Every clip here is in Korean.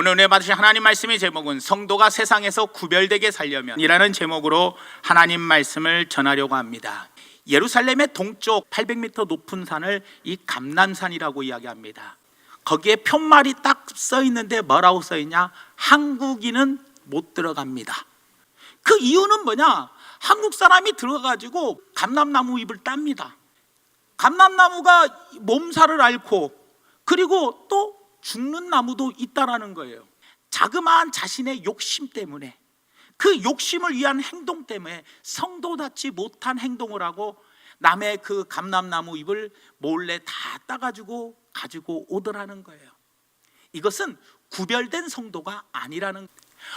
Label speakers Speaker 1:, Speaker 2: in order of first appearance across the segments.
Speaker 1: 오늘 은혜 받으신 하나님 말씀의 제목은 성도가 세상에서 구별되게 살려면 이라는 제목으로 하나님 말씀을 전하려고 합니다. 예루살렘의 동쪽 800m 높은 산을 이 감남산이라고 이야기합니다. 거기에 편말이 딱 써 있는데 뭐라고 써 있냐? 한국인은 못 들어갑니다. 그 이유는 뭐냐? 한국 사람이 들어가지고 감람나무 잎을 땁니다. 감람나무가 몸살을 앓고 그리고 또 죽는 나무도 있다라는 거예요. 자그마한 자신의 욕심 때문에 그 욕심을 위한 행동 때문에 성도답지 못한 행동을 하고 남의 그 감람나무 잎을 몰래 다 따가지고 가지고 오더라는 거예요. 이것은 구별된 성도가 아니라는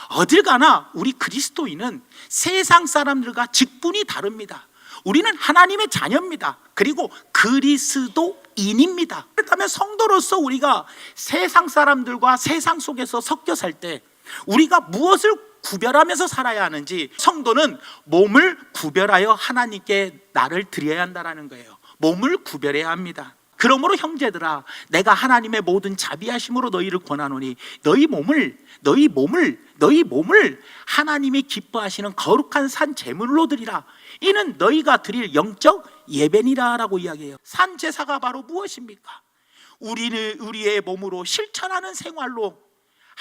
Speaker 1: 어딜 가나 우리 그리스도인은 세상 사람들과 직분이 다릅니다. 우리는 하나님의 자녀입니다. 그리고 그리스도인입니다. 그렇다면 성도로서 우리가 세상 사람들과 세상 속에서 섞여 살 때 우리가 무엇을 구별하면서 살아야 하는지 성도는 몸을 구별하여 하나님께 나를 드려야 한다라는 거예요. 몸을 구별해야 합니다. 그러므로 형제들아 내가 하나님의 모든 자비하심으로 너희를 권하노니 너희 몸을 너희 몸을 너희 몸을 하나님이 기뻐하시는 거룩한 산 제물로 드리라 이는 너희가 드릴 영적 예배니라라고 이야기해요 산 제사가 바로 무엇입니까? 우리는 우리의 몸으로 실천하는 생활로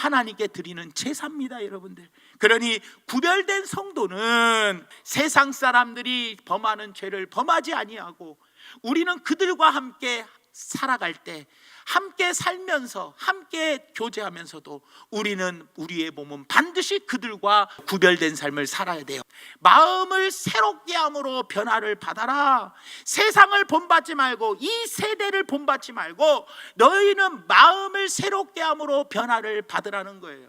Speaker 1: 하나님께 드리는 제사입니다, 여러분들. 그러니 구별된 성도는 세상 사람들이 범하는 죄를 범하지 아니하고 우리는 그들과 함께 살아갈 때 함께 살면서 함께 교제하면서도 우리는 우리의 몸은 반드시 그들과 구별된 삶을 살아야 돼요. 마음을 새롭게 함으로 변화를 받아라. 세상을 본받지 말고 이 세대를 본받지 말고 너희는 마음을 새롭게 함으로 변화를 받으라는 거예요.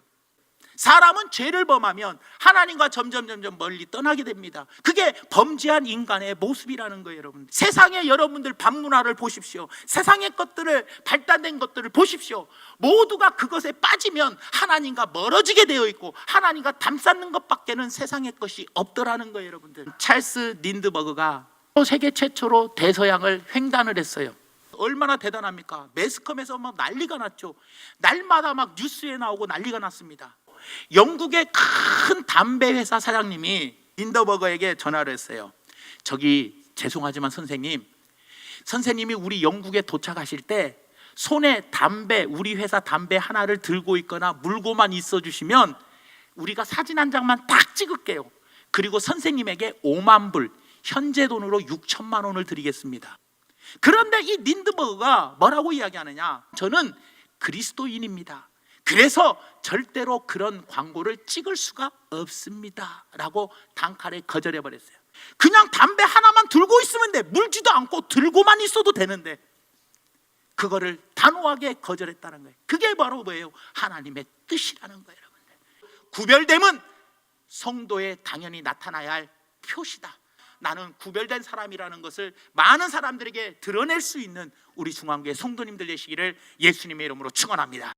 Speaker 1: 사람은 죄를 범하면 하나님과 점점 점점 멀리 떠나게 됩니다. 그게 범죄한 인간의 모습이라는 거예요, 여러분. 세상의 여러분들 반문화를 보십시오. 세상의 것들을 발달된 것들을 보십시오. 모두가 그것에 빠지면 하나님과 멀어지게 되어 있고 하나님과 담쌓는 것밖에는 세상의 것이 없더라는 거예요, 여러분들. 찰스 닌드버그가 세계 최초로 대서양을 횡단을 했어요. 얼마나 대단합니까? 매스컴에서 막 난리가 났죠. 날마다 막 뉴스에 나오고 난리가 났습니다. 영국의 큰 담배 회사 사장님이 린더버거에게 전화를 했어요. 저기 죄송하지만 선생님, 선생님이 우리 영국에 도착하실 때 손에 담배, 우리 회사 담배 하나를 들고 있거나 물고만 있어 주시면 우리가 사진 한 장만 딱 찍을게요. 그리고 선생님에게 5만 불, 현재 돈으로 6천만 원을 드리겠습니다. 그런데 이 린드버그가 뭐라고 이야기하느냐? 저는 그리스도인입니다. 그래서 절대로 그런 광고를 찍을 수가 없습니다. 라고 단칼에 거절해 버렸어요. 그냥 담배 하나만 들고 있으면 돼. 물지도 않고 들고만 있어도 되는데 그거를 단호하게 거절했다는 거예요. 그게 바로 뭐예요? 하나님의 뜻이라는 거예요, 여러분들. 구별됨은 성도에 당연히 나타나야 할 표시다. 나는 구별된 사람이라는 것을 많은 사람들에게 드러낼 수 있는 우리 중앙교회 성도님들 되시기를 예수님의 이름으로 축원합니다.